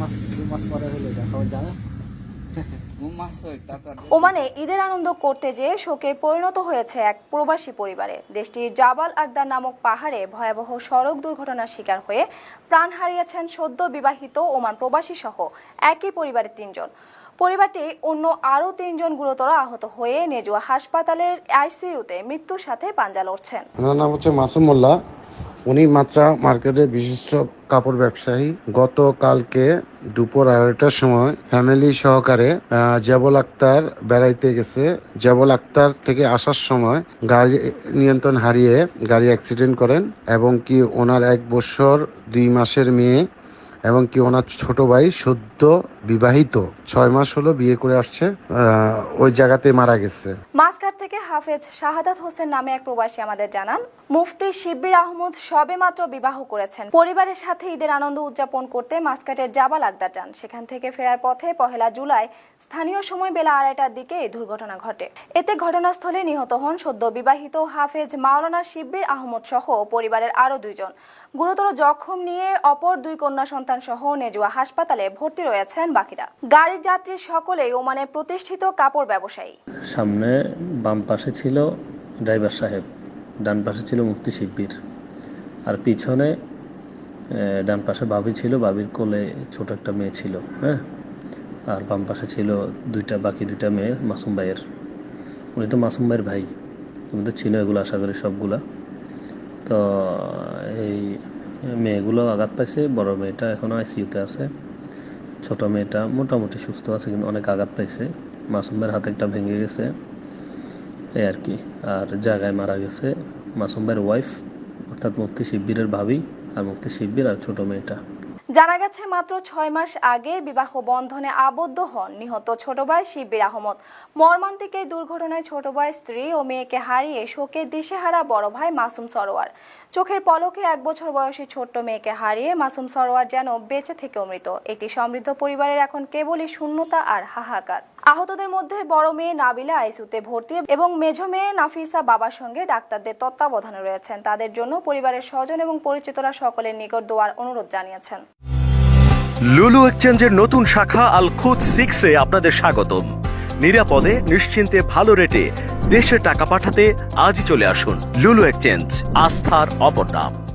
মাস দু মাস পরে হলো যা খবর ওমানে ঈদের আনন্দ করতে যেয়ে শোকে পরিণত হয়েছে এক প্রবাসী পরিবারে। দেশটির জাবাল আকদার নামক পাহাড়ে ভয়াবহ সড়ক দুর্ঘটনার শিকার হয়ে প্রাণ হারিয়েছেন সদ্য বিবাহিত ওমান প্রবাসী সহ একই পরিবারের তিনজন। পরিবারটি অন্য আরও তিনজন গুরুতর আহত হয়ে নেজুয়া হাসপাতালের আইসিইউতে মৃত্যুর সাথে পাঞ্জা লড়ছেন। নাম হচ্ছে মাসুম মোল্লা। উনি মাত্রা মার্কেটে বিশিষ্ট কাপড় ব্যবসায়ী। গতকালকে দুপুর আড়াইটার সময় ফ্যামিলি সহকারে জেবল আক্তার বেড়াইতে গেছে। জেবল আক্তার থেকে আসার সময় গাড়ি নিয়ন্ত্রণ হারিয়ে গাড়ি অ্যাক্সিডেন্ট করেন এবং কি ওনার এক বছর দুই মাসের মেয়ে এবং কি ওনার ছোট ভাই সদ্য বিবাহিত, ছয় মাস হলো বিয়ে করে আসছে ওই জায়গাতে মারা গেছে। মাসকাট থেকে হাফেজ শাহাদাত হোসেন নামে এক প্রবাসী আমাদের জানান, মুফতি শিব্বির আহমদ সবেমাত্র বিবাহ করেছেন। পরিবারের সাথে ঈদের আনন্দ উদযাপন করতে মাসকাটের জাবাল আগদা যান। সেখান থেকে ফেরার পথে পহেলা জুলাই স্থানীয় সময় বেলা আড়াইটার দিকে এই দুর্ঘটনা ঘটে। এতে ঘটনাস্থলে নিহত হন সদ্য বিবাহিত হাফেজ মাওলানা শিব্বির আহমদ সহ পরিবারের আরও দুইজন। গুরুতর জখম নিয়ে অপর দুই কন্যা সন্তান সহ নেজুয়া হাসপাতালে ভর্তি রয়েছেন বাকিরা। গাড়ির যাত্রী সকলেই ওমানের প্রতিষ্ঠিত কাপড় ব্যবসায়ী। সামনে বাম পাশে ছিল ড্রাইভার সাহেব, ডান পাশে ছিল মুক্তি শিব্বির। আর পিছনে ডান পাশে বাবি ছিল বাবির কোলে ছোট একটা মেয়ে ছিল হ্যাঁ? আর বাম পাশে ছিল দুইটা, বাকি দুইটা মেয়ে মাসুম ভাইয়ের। উনি তো মাসুম ভাইয়ের ভাই, তুমি তো চিনো এগুলো, আশা করি সবগুলা। তো এই মেয়েগুলো আঘাত পাইছে, বড় মেয়েটা এখনও আইসিইউতে আছে। ছোট মেয়েটা মোটামুটি সুস্থ আছে, কিন্তু অনেক আঘাত পাইছে। মাসুমের হাতে একটা ভেঙে গেছে, এই আর কি। আর জায়গায় মারা গেছে মাসুমের ওয়াইফ অর্থাৎ মুক্তি শিব্বিরের ভাবি আর মুক্তি শিব্বির আর ছোট মেয়েটা। জানা গেছে, মাত্র ছয় মাস আগে বিবাহ বন্ধনে আবদ্ধ হন নিহত ছোট ভাই শিব্বির আহমদ। মর্মান্তিক এই দুর্ঘটনায় ছোট ভাই স্ত্রী ও মেয়েকে হারিয়ে শোকে দিশেহারা বড় ভাই মাসুম সরোয়ার। চোখের পলকে এক বছর বয়সী ছোট্ট মেয়েকে হারিয়ে মাসুম সরোয়ার যেন বেঁচে থেকে মৃত। একটি সমৃদ্ধ পরিবারের এখন কেবলই শূন্যতা আর হাহাকার। আহতদের মধ্যে বড় মেয়ে নাবিলা আইসুতে ভর্তি এবং মেঝ মেয়ে নাফিসা বাবার সঙ্গে ডাক্তারদের তত্ত্বাবধানে রয়েছেন। তাদের জন্য পরিবারের স্বজন এবং পরিচিতরা সকলের নিকট দোয়ার অনুরোধ জানিয়েছেন। লুলু এক্সচেঞ্জের নতুন শাখা আল খুদ সিক্সে আপনাদের স্বাগতম। নিরাপদে, নিশ্চিন্তে, ভালো রেটে দেশে টাকা পাঠাতে আজই চলে আসুন লুলু এক্সচেঞ্জ, আস্থার অপর নাম।